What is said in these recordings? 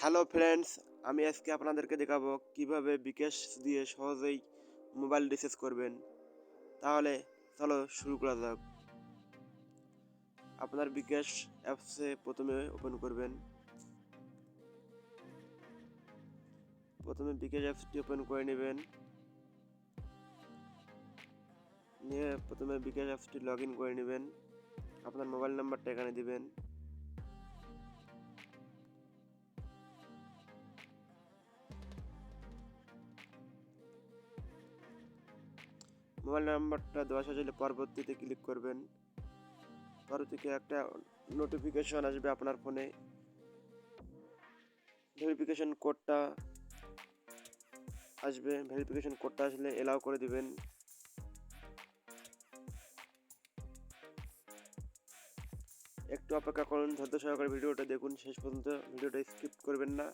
Hello friends, আমি আজকে আপনাদেরকে দেখাবো কীভাবে বিকাশ দিয়ে সহজেই মোবাইল রিচার্জ করবেন। তাহলে চলো শুরু করা যাক। আপনার বিকাশ অ্যাপসে প্রথমে ওপেন করবেন। প্রথমে বিকাশ অ্যাপসটি ওপেন করে নেবেন। নিয়ে প্রথমে বিকাশ অ্যাপসটি লগ ইন করে নেবেন। আপনার মোবাইল নাম্বারটা এখানে দিবেন। মোবাইল নাম্বারটা দেওয়া শেষ হলে পরবর্তীতে ক্লিক করবেন। পরবর্তীতে একটা নোটিফিকেশন আসবে আপনার ফোনে ভেরিফিকেশন কোডটা আসবে। ভেরিফিকেশন কোডটা আসলে এলাও করে দিবেন। একটু অপেক্ষা করুন, ধৈর্য সহকারে ভিডিওটা দেখুন। শেষ পর্যন্ত ভিডিওটা স্কিপ করবেন না।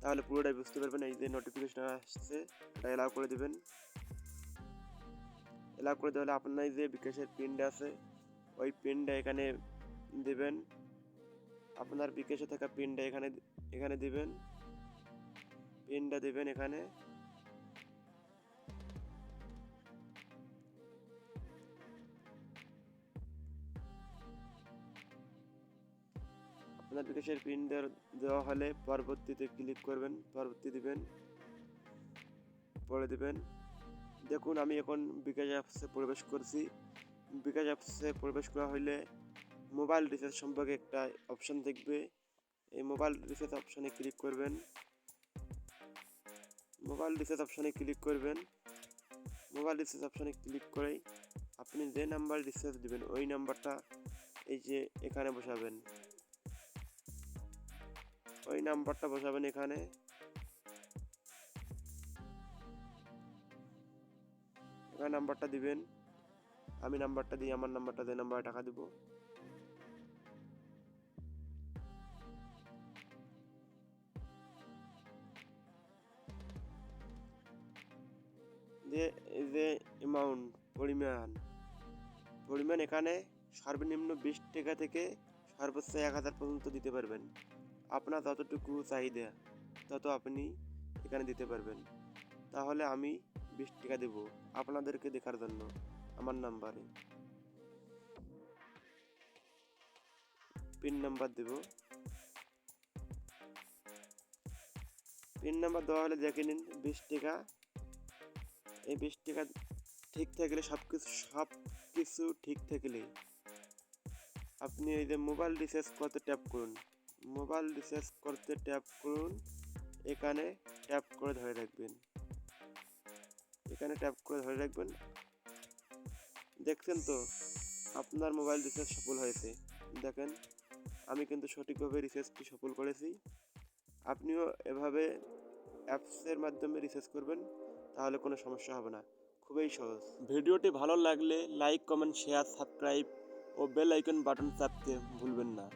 তাহলে পুরোটাই বুঝতে পারবেন, এই যে নোটিফিকেশন আসছে, এটা এলাও করে দিবেন। এলাও করে দেওয়া হলে আপনার যে বিকাশের পিনটা আছে, ওই পিনটা এখানে দেবেন। আপনার বিকাশে থাকা পিনটা এখানে এখানে দিবেন। পিনটা দিবেন এখানে। আপনার বিকাশের পিন দেওয়া হলে পরবর্তীতে ক্লিক করবেন, পরবর্তী দিবেন, পরে দিবেন। দেখুন, আমি এখন বিকাশ অ্যাপসে প্রবেশ করছি। বিকাশ অ্যাপসে প্রবেশ করা হইলে মোবাইল রিচার্জ সম্পর্কে একটা অপশান দেখবে। এই মোবাইল রিচার্জ অপশানে ক্লিক করবেন। মোবাইল রিচার্জ অপশানে ক্লিক করবেন। মোবাইল রিচার্জ অপশানে ক্লিক করেই আপনি যে নাম্বার রিচার্জ দিবেন, ওই নাম্বারটা এই যে এখানে বসাবেন। ওই নাম্বারটা বসাবেন এখানে। এখানে নাম্বারটা দিবেন। আমি নাম্বারটা দিই, আমার নাম্বারটা দিয়ে নাম্বারে টাকা দিব। যে যে অ্যামাউন্ট পরিমাণ পরিমাণ এখানে সর্বনিম্ন বিশ টাকা থেকে সর্বোচ্চ এক হাজার পর্যন্ত দিতে পারবেন। আপনার যতটুকু চাহিদা, তত আপনি এখানে দিতে পারবেন। তাহলে আমি বিশ টাকা দেব আপনাদেরকে দেখার জন্য আমার নাম্বারে। পিন নাম্বার দেব। পিন নাম্বার দেওয়া হলে দেখে নিন বিশ টাকা। এই বিশ টাকা ঠিক থাকলে সব কিছু সব কিছু ঠিক থাকলে আপনি এই যে মোবাইল রিচার্জ করতে ট্যাপ করুন। মোবাইল রিচার্জ করতে ট্যাপ করুন। এখানে ট্যাপ করে ধরে রাখবেন। এখানে ট্যাপ করে ধরে রাখবেন। দেখছেন তো, আপনার মোবাইল রিচার্জ সফল হয়েছে। দেখেন, আমি কিন্তু সঠিকভাবে রিচার্জটি সফল করেছি। আপনিও এভাবে অ্যাপসের মাধ্যমে রিচার্জ করবেন, তাহলে কোনো সমস্যা হবে না। খুবই সহজ। ভিডিওটি ভালো লাগলে লাইক কমেন্ট শেয়ার সাবস্ক্রাইব ও বেল আইকন বাটন চাপতে ভুলবেন না।